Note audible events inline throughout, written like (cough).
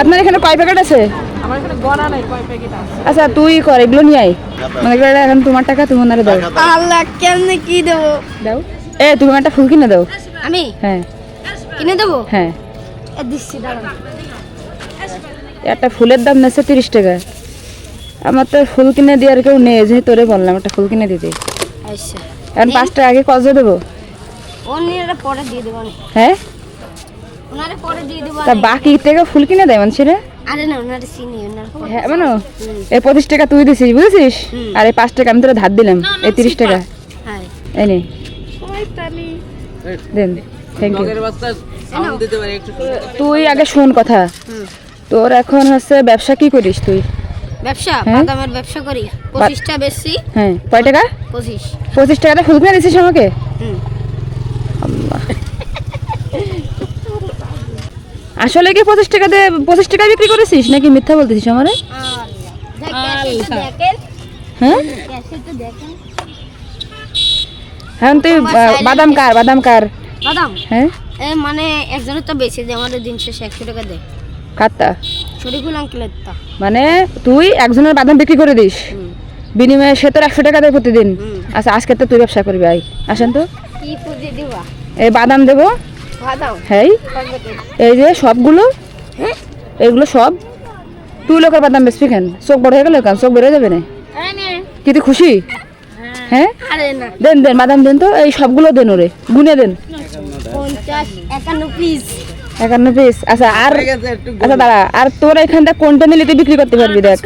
আপনার এখানে কয় প্যাকেট আছে? আমার এখানে গড়া নাই কয় প্যাকেট আছে? আচ্ছা তুই কর এগুলো নিয়ে আয়। মনে করে এখন তোমার টাকা তুমি ওনারে দাও। আল্লাহ কেমনে কি দেবো? দাও। এ তুমি একটা ফুল কিনে দাও। আমি? হ্যাঁ। কিনে দেবো? হ্যাঁ। দিচ্ছি দাঁড়ান। একটা ফুলের দাম নেছে তিরিশ টাকা। আমার তো ফুল কিনে দেওয়ার কেউ নেই যে তোরে বললাম একটা ফুল কিনে দিতে। আচ্ছা। এখন পাঁচ টাকা আগে কত দেবো? ও নিয়ে পরে দিয়ে দেবো হ্যাঁ? ওনারে পরে দিয়ে দেবো তা বাকি থেকে ফুল কিনে দেয় মানুষের? আরে না ওনারে চিনি ওনার হ্যাঁ মানে এই পঁচিশ টাকা তুই দিছিস বুঝেছিস? আর এই পাঁচ টাকা আমি তোরা ধার দিলাম এই তিরিশ টাকা। হ্যাঁ। এই নে। দেন থ্যাংক ইউ তুই আগে শোন কথা। তোর এখন হচ্ছে ব্যবসা কি করিস তুই? ব্যবসা? হ্যাঁ? বাদামের ব্যবসা করি। পঁচিশটা বেশি। হ্যাঁ কয় টাকা? পঁচিশ। পঁচিশ টাকাতে ফুল কিনে দিছিস আমাকে? হুম। আসলে কি পঁচিশ টাকা দিয়ে পঁচিশ টাকা বিক্রি করেছিস নাকি মিথ্যা বলতেছিস আমারে? হ্যাঁ? এখন তুই বাদাম কার বাদাম কার? বাদাম? হ্যাঁ? মানে একজনের তো বেশি দেয় আমাদের দিন শেষে একশো টাকা দেয় কারটা? শরীফুল আঙ্কেলের তা। মানে তুই একজনের বাদাম বিক্রি করে দিস বিনিময়ে সে তোর একশো টাকা দেয় প্রতিদিন। আচ্ছা আজকে তো তুই ব্যবসা করবি আই আসেন তো। কি পুঁজি দিবা? এই বাদাম দেবো। হ্যাঁ এই যে সবগুলো? হ্যাঁ। এগুলো সব? তুই লোকের বাদাম বেচবি কেন? চোখ বড় হয়ে গেল কেন? চোখ বেরোয় যাবে না? কি তুই খুশি? হ্যাঁ। দেন দেন বাদাম দেন তো এই সবগুলো দেন ওরে গুনে দেন। একান্ন পিস আচ্ছা আর আচ্ছা দাঁড়া আর তোর এখানটা কোনটা নিলে তুই বিক্রি করতে পারবি দেখ।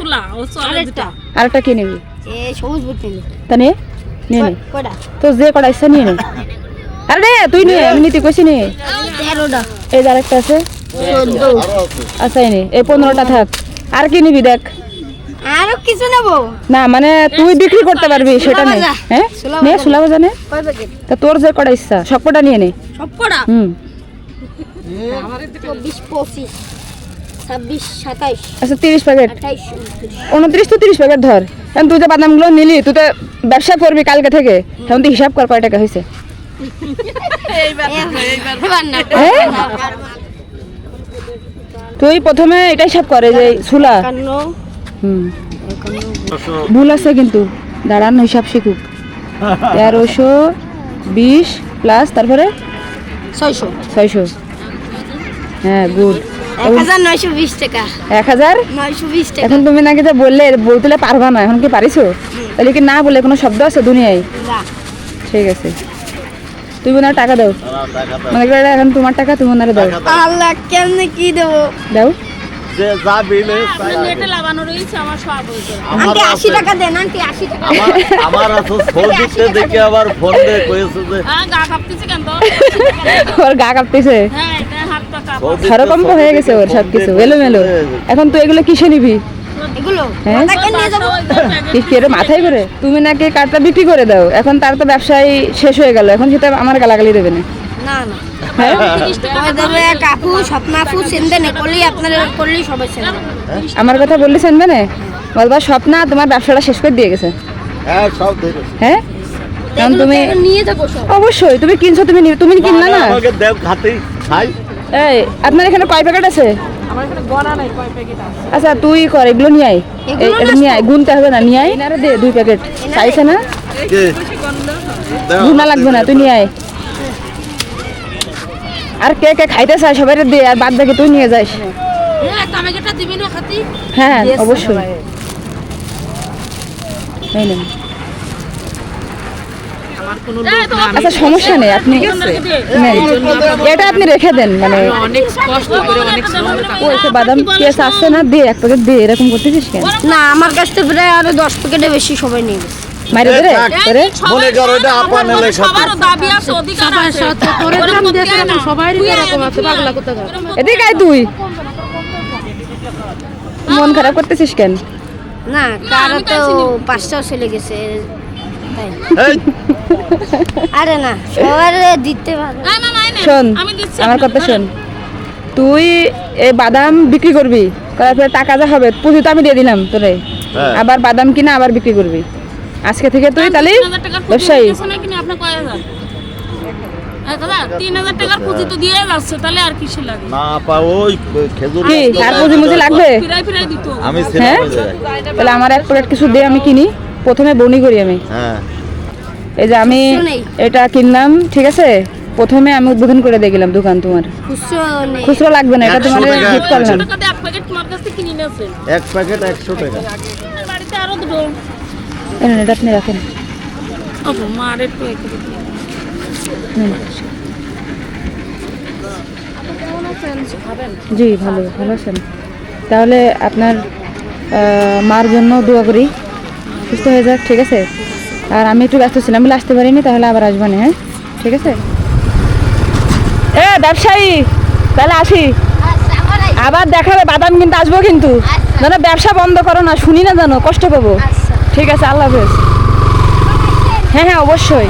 আরেকটা কি নিবি? সবুজ তা নিয়ে নিয়ে নে। তো যে কটা ইচ্ছা নিয়ে নে। আরে রে তুই নে আমি নিতে কইছি নে। এই আছে। আচ্ছা এই নে এই পনেরোটা থাক। আর কি নিবি দেখ। আরও কিছু নেব? না মানে তুই বিক্রি করতে পারবি সেটা নে। বাজা। হ্যাঁ? নে বাজা তা তোর যে কটা ইচ্ছা সব কটা নিয়ে নে। সব কটা হুম। চব্বিশ পঁচিশ ছাব্বিশ সাতাইশ। আচ্ছা তিরিশ প্যাকেট উনত্রিশ। তো তিরিশ প্যাকেট ধর। তুই যে বাদামগুলো নিলি তুই তো ব্যবসা করবি কালকে থেকে। এখন তুই হিসাব কর কয় টাকা হয়েছে। হ্যাঁ? (laughs) তুই প্রথমে এটাই সব করে যে সুলা। ভুল আছে কিন্তু। দাঁড়ান হিসাব শিখুক। তেরোশো বিশ প্লাস তারপরে? ছয়শো। ছয়শো। হ্যাঁ গুড এখন তুমি নাকি যে বললে বলতে পারবা না এখন কি পারিছো? তাহলে কি না বলে কোনো শব্দ আছে দুনিয়ায়? ঠিক আছে। তুই ওনার টাকা দাও। মনে করে এখন তোমার টাকা তুমি ওনারে দাও। আল্লাহ কেমনে কি দেবো? দাও। যে যা বিলে তাই আন্টি আশি টাকা দেন আন্টি আশি টাকা আমার আমার আছে ফোন দিতে দেখে আবার ফোন দিয়ে কয়েছে যে ওর গা কাঁপতেছে। হরকম্প হয়ে গেছে ওর সব কিছু এলোমেলো। এখন তুই এগুলো কিসে নিবি? এগুলো হ্যাঁ? মাথায় করে? তুমি নাকি কার্ডটা বিক্রি করে দাও। এখন তার তো ব্যবসায় শেষ হয়ে গেল। এখন সেটা আমার গালাগালি দেবে না। না না। হ্যাঁ? নে আমার কথা বললি শুনবে না? বলবা স্বপ্না তোমার ব্যবসাটা শেষ করে দিয়ে গেছে। হ্যাঁ হ্যাঁ? কারণ তুমি নিয়ে যাব অবশ্যই তুমি কিনছো তুমি নি- তুমি কিনলা না? খাতেই খাই। এই আপনার এখানে কয় প্যাকেট আছে? আমার এখানে গড়া নাই কয় প্যাকেট আছে? আচ্ছা তুই কর এগুলো নিয়ে আয়? নিয়ে আয় গুনতে হবে না নিয়ে আয়। দে। দুই প্যাকেট। চাইছে না? গুনা লাগবে না তুই নিয়ে আয়। আর কে কে খাইতে চায় সবাই দে আর বাদ বাকি তুই নিয়ে যাস। টামেকেটা দিবি না খাতি? হ্যাঁ অবশ্যই। এই নেন। আমার কোনো লোক না আমি আচ্ছা সমস্যা নেই আপনি এটা আপনি রেখে দেন মানে অনেক কষ্ট করে অনেক বাদাম কেস আসছে না দে এক প্যাকেট দে এরকম করতেছিস কেন? না আমার কাছ থেকে প্রায় আরও দশ প্যাকেটে বেশি সবাই নিয়ে গেছে। মনে এদিকে আয় তুই। মন খারাপ করতেছিস কেন? না কারও তো পাঁচটাও চলে গেছে তাই। আরে না সবার দিতে পারো। শোন আমার কথা শোন। তুই এই বাদাম বিক্রি করবি করার পরে টাকা যা হবে পুঁজি তো আমি দিয়ে দিলাম তোরে। হ্যাঁ। আবার বাদাম কিনা আবার বিক্রি করবি। আজকে থেকে তুই তাহলে ব্যবসায়ী। তিন হাজার টাকার পুঁজি তো দিয়ে যাচ্ছে তাহলে আর কিছু লাগে? না পা ওই খেজুর কি আর পুঁজি মুজি লাগবে? ফিরাই ফিরাই দিত আমি হ্যাঁ? আমার এক প্লেট কিছু দে আমি কিনি। প্রথমে বনি করি আমি। হ্যাঁ। এই যে আমি এটা কিনলাম ঠিক আছে? প্রথমে আমি উদ্বোধন করে দিয়ে গেলাম দোকান তোমার। খুচরো লাগবে না এটা 100 তোমার। গিফট করলাম। এক প্যাকেট তোমার কাছ থেকে কিনে নিয়েছেন এক প্যাকেট একশো টাকা। বাড়িতে আরও দুটো। এই নেন, এটা আপনি রাখেন। ও মার একটু এখানে জি ভালো ভালো আছেন। তাহলে আপনার মার জন্য দোয়া করি। সুস্থ হয়ে যাক ঠিক আছে? আর আমি একটু ব্যস্ত ছিলাম বলে আসতে পারিনি তাহলে আবার আসব না হ্যাঁ? ঠিক আছে? এ ব্যবসায়ী তাহলে আসি। আবার দেখাবে বাদাম কিন্তু আসব কিন্তু। যেন ব্যবসা বন্ধ করো না শুনি না জানো কষ্ট পাবো। ঠিক আছে আল্লাহ হাফেজ। হ্যাঁ হ্যাঁ অবশ্যই।